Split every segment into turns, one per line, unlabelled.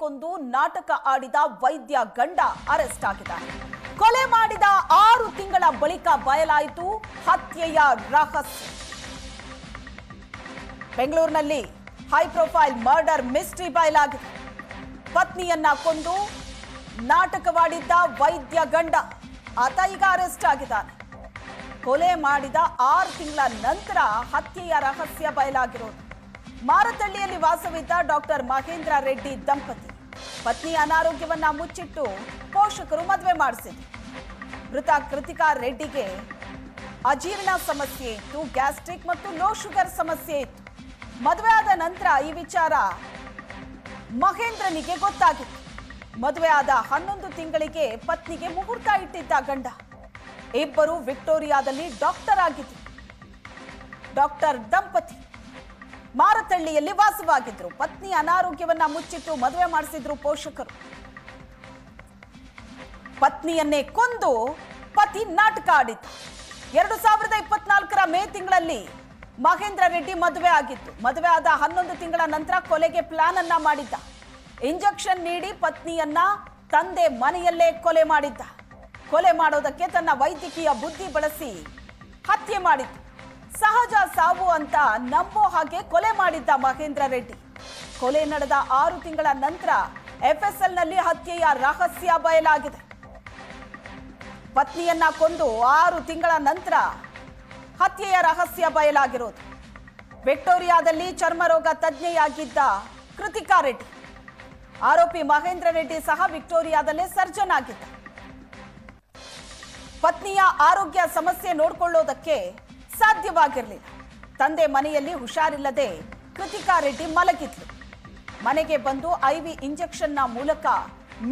ಕೊಂದು ನಾಟಕ ಆಡಿದ ವೈದ್ಯ ಗಂಡ ಅರೆಸ್ಟ್ ಆಗಿದ್ದಾರೆ. ಕೊಲೆ ಮಾಡಿದ ಆರು ತಿಂಗಳ ಬಳಿಕ ಬಯಲಾಯಿತು ಹತ್ಯೆಯ ರಹಸ್ಯ. ಬೆಂಗಳೂರಿನಲ್ಲಿ ಹೈ ಪ್ರೊಫೈಲ್ ಮರ್ಡರ್ ಮಿಸ್ಟ್ರಿ ಬಯಲಾಗಿದೆ. ಪತ್ನಿಯನ್ನ ಕೊಂದು ನಾಟಕವಾಡಿದ್ದ ವೈದ್ಯ ಗಂಡ ಆತ ಈಗ ಅರೆಸ್ಟ್ ಆಗಿದ್ದಾನೆ. ಕೊಲೆ ಮಾಡಿದ ಆರು ತಿಂಗಳ ನಂತರ ಹತ್ಯೆಯ ರಹಸ್ಯ ಬಯಲಾಗಿರೋದು. ಮಾರತಳ್ಳಿಯಲ್ಲಿ ವಾಸವಿದ್ದ ಡಾಕ್ಟರ್ ಮಹೇಂದ್ರ ರೆಡ್ಡಿ ದಂಪತಿ. ಪತ್ನಿ ಅನಾರೋಗ್ಯವನ್ನ ಮುಚ್ಚಿಟ್ಟು ಪೋಷಕರು ಮದುವೆ ಮಾಡಿಸಿದ್ರು. ಮೃತ ಕೃತಿಕಾ ರೆಡ್ಡಿಗೆ ಅಜೀರ್ಣ ಸಮಸ್ಯೆ ಇತ್ತು, ಗ್ಯಾಸ್ಟ್ರಿಕ್ ಮತ್ತು ಲೋ ಶುಗರ್ ಸಮಸ್ಯೆ ಇತ್ತು. ಮದುವೆ ಆದ ನಂತರ ಈ ವಿಚಾರ ಮಹೇಂದ್ರನಿಗೆ ಗೊತ್ತಾಗಿತ್ತು. ಮದುವೆ ಆದ ಹನ್ನೊಂದು ತಿಂಗಳಿಗೆ ಪತ್ನಿಗೆ ಮುಹೂರ್ತ ಇಟ್ಟಿದ್ದ ಗಂಡ. ಇಬ್ಬರು ವಿಕ್ಟೋರಿಯಾದಲ್ಲಿ ಡಾಕ್ಟರ್ ಆಗಿದ್ರು. ಡಾಕ್ಟರ್ ದಂಪತಿ. ಮಾರತಳ್ಳಿಯಲ್ಲಿ ವಾಸವಾಗಿದ್ರು. ಪತ್ನಿ ಅನಾರೋಗ್ಯವನ್ನ ಮುಚ್ಚಿಟ್ಟು ಮದುವೆ ಮಾಡಿಸಿದ್ರು ಪೋಷಕರು. ಪತ್ನಿಯನ್ನೇ ಕೊಂದು ಪತಿ ನಾಟಕ ಆಡಿತು ಎರಡು ಸಾವಿರದ ಇಪ್ಪತ್ನಾಲ್ಕರ ಮೇ ತಿಂಗಳಲ್ಲಿ ಮಹೇಂದ್ರ ರೆಡ್ಡಿ ಮದುವೆ ಆಗಿತ್ತು ಮದುವೆ ಆದ ಹನ್ನೊಂದು ತಿಂಗಳ ನಂತರ ಕೊಲೆಗೆ ಪ್ಲಾನ್ ಅನ್ನ ಮಾಡಿದ್ದ. ಇಂಜೆಕ್ಷನ್ ನೀಡಿ ಪತ್ನಿಯನ್ನ ತಂದೆ ಮನೆಯಲ್ಲೇ ಕೊಲೆ ಮಾಡಿದ್ದ. ಕೊಲೆ ಮಾಡೋದಕ್ಕೆ ತನ್ನ ವೈದ್ಯಕೀಯ ಬುದ್ಧಿ ಬಳಸಿ ಹತ್ಯೆ ಮಾಡಿದ್ದು. ಸಹಜ ಸಾವು ಅಂತ ನಂಬೋ ಹಾಗೆ ಕೊಲೆ ಮಾಡಿದ್ದ ಮಹೇಂದ್ರ ರೆಡ್ಡಿ. ಕೊಲೆ ನಡೆದ ಆರು ತಿಂಗಳ ನಂತರ ಎಫ್ಎಸ್ಎಲ್ನಲ್ಲಿ ಹತ್ಯೆಯ ರಹಸ್ಯ ಬಯಲಾಗಿದೆ. ಪತ್ನಿಯನ್ನ ಕೊಂದು ಆರು ತಿಂಗಳ ನಂತರ ಹತ್ಯೆಯ ರಹಸ್ಯ ಬಯಲಾಗಿರೋದು. ವಿಕ್ಟೋರಿಯಾದಲ್ಲಿ ಚರ್ಮರೋಗ ತಜ್ಞೆಯಾಗಿದ್ದ ಕೃತಿಕಾ ರೆಡ್ಡಿ. ಆರೋಪಿ ಮಹೇಂದ್ರ ರೆಡ್ಡಿ ಸಹ ವಿಕ್ಟೋರಿಯಾದಲ್ಲೇ ಸರ್ಜನ್ ಆಗಿದ್ದ. ಪತ್ನಿಯ ಆರೋಗ್ಯ ಸಮಸ್ಯೆ ನೋಡಿಕೊಳ್ಳೋದಕ್ಕೆ ಸಾಧ್ಯವಾಗಿರಲಿಲ್ಲ ತಂದೆ ಮನೆಯಲ್ಲಿ ಹುಷಾರಿಲ್ಲದೆ ಕೃತಿಕಾ ರೆಡ್ಡಿ ಮಲಗಿದ್ಲು. ಮನೆಗೆ ಬಂದು ಐವಿ ಇಂಜೆಕ್ಷನ್ನ ಮೂಲಕ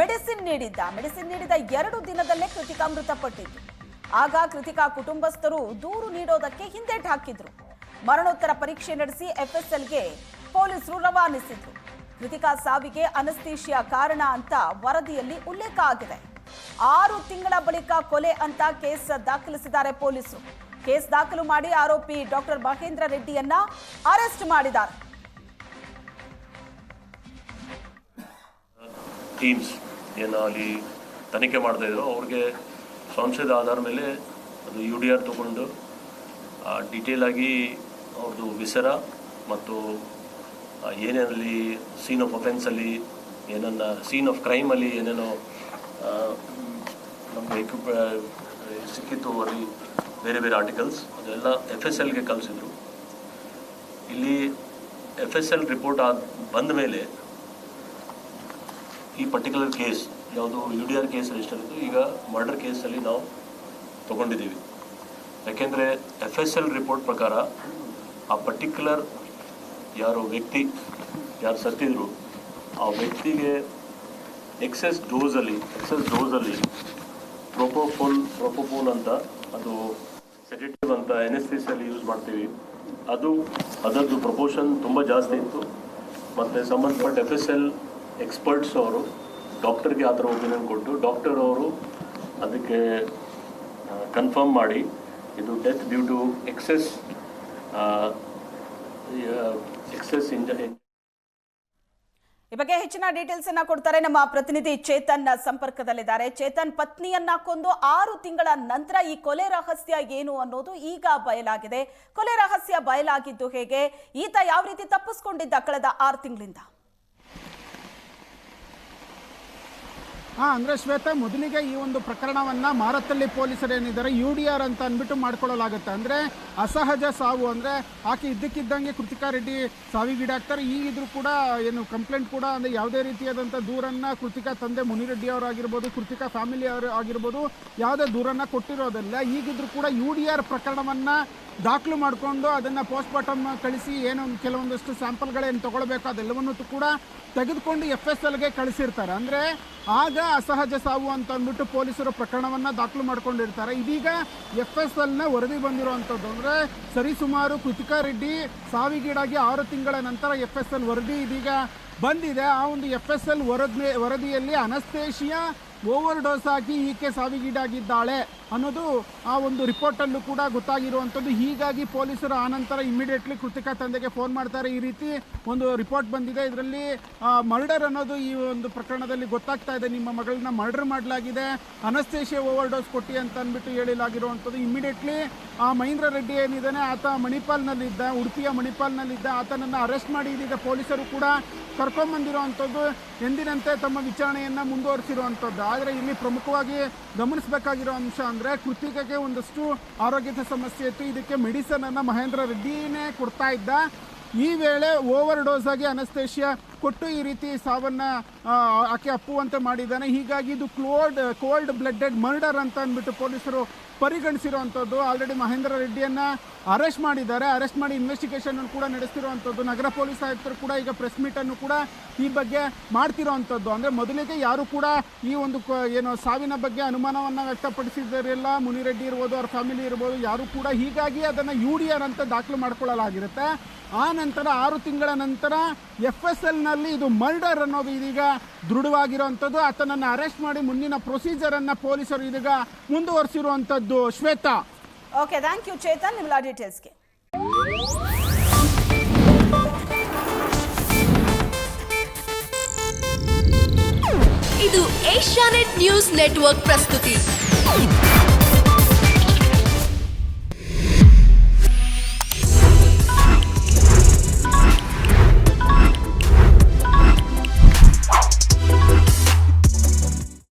ಮೆಡಿಸಿನ್ ನೀಡಿದ್ದ. ಮೆಡಿಸಿನ್ ನೀಡಿದ ಎರಡು ದಿನದಲ್ಲೇ ಕೃತಿಕಾ ಮೃತಪಟ್ಟಿದ್ದು. ಆಗ ಕೃತಿಕಾ ಕುಟುಂಬಸ್ಥರು ದೂರು ನೀಡೋದಕ್ಕೆ ಹಿಂದೇಟು ಹಾಕಿದ್ರು. ಮರಣೋತ್ತರ ಪರೀಕ್ಷೆ ನಡೆಸಿ ಎಫ್ಎಸ್ಎಲ್ಗೆ ಪೊಲೀಸರು ರವಾನಿಸಿದ್ರು. ಕೃತಿಕಾ ಸಾವಿಗೆ ಅನಸ್ತೀಶಿಯಾ ಕಾರಣ ಅಂತ ವರದಿಯಲ್ಲಿ ಉಲ್ಲೇಖ ಆಗಿದೆ. ಆರು ತಿಂಗಳ ಬಳಿಕ ಕೊಲೆ ಅಂತ ಕೇಸ್ ದಾಖಲಿಸಿದ್ದಾರೆ ಪೊಲೀಸರು. ಕೇಸ್ ದಾಖಲು ಮಾಡಿ ಆರೋಪಿ ಡಾಕ್ಟರ್ ಮಹೇಂದ್ರ ರೆಡ್ಡಿಯನ್ನ ಅರೆಸ್ಟ್ ಮಾಡಿದ್ದಾರೆ.
ಟೀಮ್ಸ್ ಏನು ಅಲ್ಲಿ ತನಿಖೆ ಮಾಡ್ತಾ ಇದ್ರು. ಅವ್ರಿಗೆ ಸಂಶಯದ ಆಧಾರ ಮೇಲೆ ಅದು ಯು ಡಿ ಆರ್ ತಗೊಂಡು ಡೀಟೇಲ್ ಆಗಿ ಅವ್ರದ್ದು ವಿಸರ ಮತ್ತು ಏನೇನಲ್ಲಿ ಸೀನ್ ಆಫ್ ಅಫೆನ್ಸಲ್ಲಿ ಏನನ್ನ ಸೀನ್ ಆಫ್ ಕ್ರೈಮಲ್ಲಿ ಏನೇನೋ ನಮ್ಮ ಎಕ್ವಿಪ್ ಸಿಕ್ಕಿತ್ತು ಅಲ್ಲಿ. ಬೇರೆ ಬೇರೆ ಆರ್ಟಿಕಲ್ಸ್ ಅದೆಲ್ಲ ಎಫ್ ಎಸ್ ಎಲ್ಗೆ ಕಲಿಸಿದ್ರು ಇಲ್ಲಿ ಎಫ್ ಎಸ್ ಎಲ್ ರಿಪೋರ್ಟ್ ಆದ ಬಂದ ಮೇಲೆ ಈ ಪರ್ಟಿಕ್ಯುಲರ್ ಕೇಸ್ ಯಾವುದು U D R case register ಇತ್ತು, ಈಗ ಮರ್ಡರ್ ಕೇಸಲ್ಲಿ ನಾವು ತಗೊಂಡಿದ್ದೀವಿ. ಯಾಕೆಂದರೆ ಎಫ್ ಎಸ್ ಎಲ್ ರಿಪೋರ್ಟ್ ಪ್ರಕಾರ ಆ ಪರ್ಟಿಕ್ಯುಲರ್ ಯಾರು ವ್ಯಕ್ತಿ, ಯಾರು ಸತ್ತಿದ್ರು, ಆ ವ್ಯಕ್ತಿಗೆ ಎಕ್ಸೆಸ್ ಡೋಸಲ್ಲಿ ಎಕ್ಸೆಸ್ ಡೋಸಲ್ಲಿ ಪ್ರೊಪೋಫೋಲ್ ಪ್ರೊಪೋಫೋಲ್ ಅಂತ ಅದು ಸೆಡೇಟಿವ್ ಅಂತ ಎನೆಸ್ಥಿಸಿಯಲ್ಲಿ ಯೂಸ್ ಮಾಡ್ತೀವಿ. ಅದು, ಅದರದ್ದು ಪ್ರಪೋಷನ್ ತುಂಬ ಜಾಸ್ತಿ ಇತ್ತು. ಮತ್ತು ಸಂಬಂಧಪಟ್ಟ ಎಫ್ ಎಸ್ ಎಲ್ ಎಕ್ಸ್ಪರ್ಟ್ಸ್ ಅವರು ಡಾಕ್ಟರ್ಗೆ ಆ ಥರ ಒಪಿನಿಯನ್ ಕೊಟ್ಟು ಡಾಕ್ಟರ್ ಅವರು ಅದಕ್ಕೆ ಕನ್ಫರ್ಮ್ ಮಾಡಿ, ಇದು death due to excess excess ಇಂಜ
ಈ ಬಗ್ಗೆ ಹೆಚ್ಚಿನ ಡೀಟೇಲ್ಸ್ ಅನ್ನ ಕೊಡ್ತಾರೆ ನಮ್ಮ ಪ್ರತಿನಿಧಿ ಚೇತನ್ ಸಂಪರ್ಕದಲ್ಲಿದ್ದಾರೆ. ಚೇತನ್, ಪತ್ನಿಯನ್ನ ಕೊಂದು ಆರು ತಿಂಗಳ ನಂತರ ಈ ಕೊಲೆ ರಹಸ್ಯ ಏನು ಅನ್ನೋದು ಈಗ ಬಯಲಾಗಿದೆ. ಕೊಲೆ ರಹಸ್ಯ ಬಯಲಾಗಿದ್ದು ಹೇಗೆ? ಈತ ಯಾವ ರೀತಿ ತಪ್ಪಿಸ್ಕೊಂಡಿದ್ದ ಕಳೆದ ಆರು ತಿಂಗಳಿಂದ?
ಅಂದ್ರೆ ಶ್ವೇತಾ, ಮೊದಲಿಗೆ ಈ ಒಂದು ಪ್ರಕರಣವನ್ನ ಮಾರತ್ತಳ್ಳಿ ಪೊಲೀಸರು ಏನಿದ್ದಾರೆ, ಯು ಡಿ ಆರ್ ಅಂತ ಅಂದ್ಬಿಟ್ಟು ಮಾಡ್ಕೊಳ್ಳಲಾಗುತ್ತೆ. ಅಂದ್ರೆ ಅಸಹಜ ಸಾವು, ಅಂದ್ರೆ ಆಕೆ ಇದ್ದಕ್ಕಿದ್ದಂಗೆ ಕೃತಿಕಾ ರೆಡ್ಡಿ ಸಾವಿಗೀಡಾಗ್ತಾರೆ. ಈಗಿದ್ರು ಕೂಡ ಏನು ಕಂಪ್ಲೇಂಟ್ ಕೂಡ ಅಂದ್ರೆ ಯಾವುದೇ ರೀತಿಯಾದಂಥ ದೂರನ್ನ ಕೃತಿಕಾ ತಂದೆ ಮುನಿರೆಡ್ಡಿ ಅವರಾಗಿರ್ಬೋದು, ಕೃತಿಕಾ ಫ್ಯಾಮಿಲಿ ಅವರು ಆಗಿರ್ಬೋದು, ಯಾವುದೇ ದೂರನ್ನ ಕೊಟ್ಟಿರೋದಲ್ಲ. ಈಗಿದ್ರು ಕೂಡ ಯು ಡಿ ಆರ್ ಪ್ರಕರಣವನ್ನ ದಾಖಲು ಮಾಡಿಕೊಂಡು ಅದನ್ನು ಪೋಸ್ಟ್ ಮಾರ್ಟಮ್ ಕಳಿಸಿ ಏನು ಕೆಲವೊಂದಷ್ಟು ಸ್ಯಾಂಪಲ್ಗಳೇನು ತಗೊಳ್ಬೇಕು ಅದೆಲ್ಲವನ್ನೂ ಕೂಡ ತೆಗೆದುಕೊಂಡು ಎಫ್ ಎಸ್ ಎಲ್ಗೆ ಕಳಿಸಿರ್ತಾರೆ. ಅಂದರೆ ಆಗ ಅಸಹಜ ಸಾವು ಅಂತ ಅಂದ್ಬಿಟ್ಟು ಪೊಲೀಸರು ಪ್ರಕರಣವನ್ನು ದಾಖಲು ಮಾಡ್ಕೊಂಡಿರ್ತಾರೆ. ಇದೀಗ ಎಫ್ ಎಸ್ ಎಲ್ನ ವರದಿ ಬಂದಿರುವಂಥದ್ದು ಅಂದರೆ ಸರಿಸುಮಾರು ಕೃತಿಕಾ ರೆಡ್ಡಿ ಸಾವಿಗೀಡಾಗಿ ಆರು ತಿಂಗಳ ನಂತರ ಎಫ್ ಎಸ್ ಎಲ್ ವರದಿ ಇದೀಗ ಬಂದಿದೆ. ಆ ಒಂದು ಎಫ್ ಎಸ್ ಎಲ್ ವರದಿ ವರದಿಯಲ್ಲಿ ಅನಸ್ತೇಷಿಯಾ ಓವರ್ ಡೋಸ್ ಆಗಿ ಈಕೆ ಸಾವಿಗೀಡಾಗಿದ್ದಾಳೆ ಅನ್ನೋದು ಆ ಒಂದು ರಿಪೋರ್ಟಲ್ಲೂ ಕೂಡ ಗೊತ್ತಾಗಿರುವಂಥದ್ದು. ಹೀಗಾಗಿ ಪೊಲೀಸರು ಆನಂತರ ಇಮಿಡಿಯೇಟ್ಲಿ ಕೃತಿಕಾ ತಂದೆಗೆ ಫೋನ್ ಮಾಡ್ತಾರೆ. ಈ ರೀತಿ ಒಂದು ರಿಪೋರ್ಟ್ ಬಂದಿದೆ. ಇದರಲ್ಲಿ ಮರ್ಡರ್ ಅನ್ನೋದು ಈ ಒಂದು ಪ್ರಕರಣದಲ್ಲಿ ಗೊತ್ತಾಗ್ತಾ ಇದೆ. ನಿಮ್ಮ ಮಗಳನ್ನ ಮರ್ಡರ್ ಮಾಡಲಾಗಿದೆ. ಅನಸ್ತೇಶಿಯ ಓವರ್ ಡೋಸ್ ಕೊಟ್ಟಿ ಅಂತ ಅಂದ್ಬಿಟ್ಟು ಹೇಳಿಲಾಗಿರುವಂಥದ್ದು. ಇಮಿಡಿಯೇಟ್ಲಿ ಆ, ಮಹೇಂದ್ರ ರೆಡ್ಡಿ ಏನಿದ್ದಾನೆ, ಆತ ಮಣಿಪಾಲ್ನಲ್ಲಿದ್ದ, ಉಡುಪಿಯ ಮಣಿಪಾಲ್ನಲ್ಲಿದ್ದ ಆತನನ್ನು ಅರೆಸ್ಟ್ ಮಾಡಿ ಇದೀಗ ಪೊಲೀಸರು ಕೂಡ ಕರ್ಕೊಂಬಂದಿರುವಂಥದ್ದು. ಎಂದಿನಂತೆ ತಮ್ಮ ವಿಚಾರಣೆಯನ್ನು ಮುಂದುವರಿಸಿರುವಂಥದ್ದು. ಆದರೆ ಇಲ್ಲಿ ಪ್ರಮುಖವಾಗಿ ಗಮನಿಸಬೇಕಾಗಿರೋ ಅಂಶ ಅಂದರೆ ಕೃತಿಕಗೆ ಒಂದಷ್ಟು ಆರೋಗ್ಯದ ಸಮಸ್ಯೆ ಇತ್ತು. ಇದಕ್ಕೆ ಮೆಡಿಸನನ್ನು ಮಹೇಂದ್ರ ರೆಡ್ಡಿನೇ ಕೊಡ್ತಾ ಇದ್ದ. ಈ ವೇಳೆ ಓವರ್ ಡೋಸ್ ಆಗಿ ಅನಸ್ತೇಷಿಯಾ ಕೊಟ್ಟು ಈ ರೀತಿ ಸಾವನ್ನ ಆಕೆ ಅಪ್ಪುವಂತೆ ಮಾಡಿದ್ದಾನೆ. ಹೀಗಾಗಿ ಇದು ಕ್ಲೋಲ್ಡ್ ಕೋಲ್ಡ್ ಬ್ಲಡೆಡ್ ಮರ್ಡರ್ ಅಂತ ಅಂದ್ಬಿಟ್ಟು ಪೊಲೀಸರು ಪರಿಗಣಿಸಿರುವಂಥದ್ದು. ಆಲ್ರೆಡಿ ಮಹೇಂದ್ರ ರೆಡ್ಡಿಯನ್ನ ಅರೆಸ್ಟ್ ಮಾಡಿದ್ದಾರೆ. ಅರೆಸ್ಟ್ ಮಾಡಿ ಇನ್ವೆಸ್ಟಿಗೇಷನ್ ಕೂಡ ನಡೆಸ್ತಿರುವಂಥದ್ದು. ನಗರ ಪೊಲೀಸ್ ಆಯುಕ್ತರು ಕೂಡ ಈಗ ಪ್ರೆಸ್ ಮೀಟ್ ಅನ್ನು ಕೂಡ ಈ ಬಗ್ಗೆ ಮಾಡ್ತಿರೋವಂಥದ್ದು. ಅಂದರೆ ಮೊದಲಿಗೆ ಯಾರು ಕೂಡ ಈ ಒಂದು ಏನು ಸಾವಿನ ಬಗ್ಗೆ ಅನುಮಾನವನ್ನು ಮುನಿ ಮುನಿರೆಡ್ಡಿ ಇರ್ಬೋದು, ಅವ್ರ ಫ್ಯಾಮಿಲಿ ಇರ್ಬೋದು, ಯಾರು ಕೂಡ ಹೀಗಾಗಿ ಅದನ್ನು ಯು ಡಿ ಆರ್ ಅಂತ ದಾಖಲು ಮಾಡ್ಕೊಳ್ಳಲಾಗಿರುತ್ತೆ. ಆ ನಂತರ ಆರು ತಿಂಗಳ ನಂತರ ಎಫ್ ಎಸ್ ಎಲ್ನಲ್ಲಿ ಇದು ಮರ್ಡರ್ ಅನ್ನೋದು ಇದೀಗ ದೃಢವಾಗಿರುವಂಥದ್ದು. ಆತನನ್ನು ಅರೆಸ್ಟ್ ಮಾಡಿ ಮುಂದಿನ ಪ್ರೊಸೀಜರನ್ನು ಪೊಲೀಸರು ಇದೀಗ ಮುಂದುವರಿಸಿರುವಂಥದ್ದು. Shweta.
Okay thank you Chetan ನಿಮ್ಮೆಲ್ಲ ಡೀಟೇಲ್ಸ್ಗೆ
ಇದು ಏಷ್ಯಾನೆಟ್ ನ್ಯೂಸ್ ನೆಟ್ವರ್ಕ್ ಪ್ರಸ್ತುತಿ.